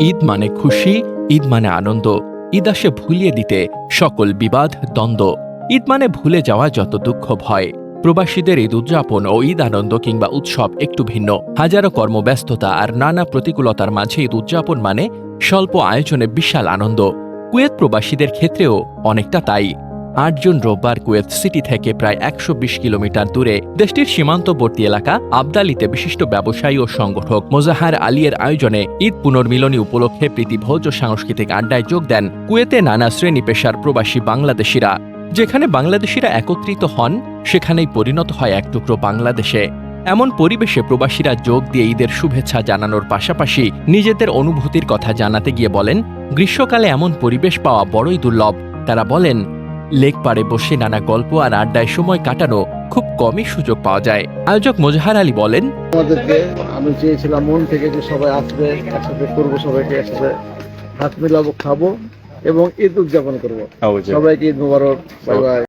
ঈদ মানে খুশি, ঈদ মানে আনন্দ। ঈদ আসে ভুলিয়ে দিতে, সকল বিবাদ, দ্বন্দ্ব। ঈদ মানে ভুলে যাওয়া যত দুঃখ, ভয়। প্রবাসীদের ঈদ উদযাপন ও ঈদ আনন্দ কিংবা উৎসব একটু ভিন্ন। হাজারো কর্মব্যস্ততা আর নানা প্রতিকূলতার মাঝে ঈদ উদযাপন মানে স্বল্প আয়োজনে বিশাল আনন্দ। কুয়েত প্রবাসীদের ক্ষেত্রেও অনেকটা তাই। আটজন রোববার কুয়েত সিটি থেকে প্রায় একশো বিশ কিলোমিটার দূরে দেশটির সীমান্তবর্তী এলাকা আবদালিতে বিশিষ্ট ব্যবসায়ী ও সংগঠক মোজাহার আলিয়ের আয়োজনে ঈদ পুনর্মিলনী উপলক্ষে প্রীতিভোজ ও সাংস্কৃতিক আড্ডায় যোগ দেন কুয়েতে নানা শ্রেণি পেশার প্রবাসী বাংলাদেশিরা। যেখানে বাংলাদেশিরা একত্রিত হন, সেখানেই পরিণত হয় এক টুকরো বাংলাদেশে। এমন পরিবেশে প্রবাসীরা যোগ দিয়ে ঈদের শুভেচ্ছা জানানোর পাশাপাশি নিজেদের অনুভূতির কথা জানাতে গিয়ে বলেন, গ্রীষ্মকালে এমন পরিবেশ পাওয়া বড়ই দুর্লভ। তারা বলেন লেক পাড়ে বসে নানা গল্প আর আড্ডায় সময় কাটানো খুব কমই সুযোগ পাওয়া যায়। আয়োজক মোজাহার আলী বলেন আমাদেরকে আমি চেয়েছিলাম মন থেকে যে সবাই আসবে একসাথে করব সবাইকে একসাথে হাত মিলাবো খাব এবং ঈদ উদযাপন করব। সবাইকে ঈদ মুবারক বাই বাই।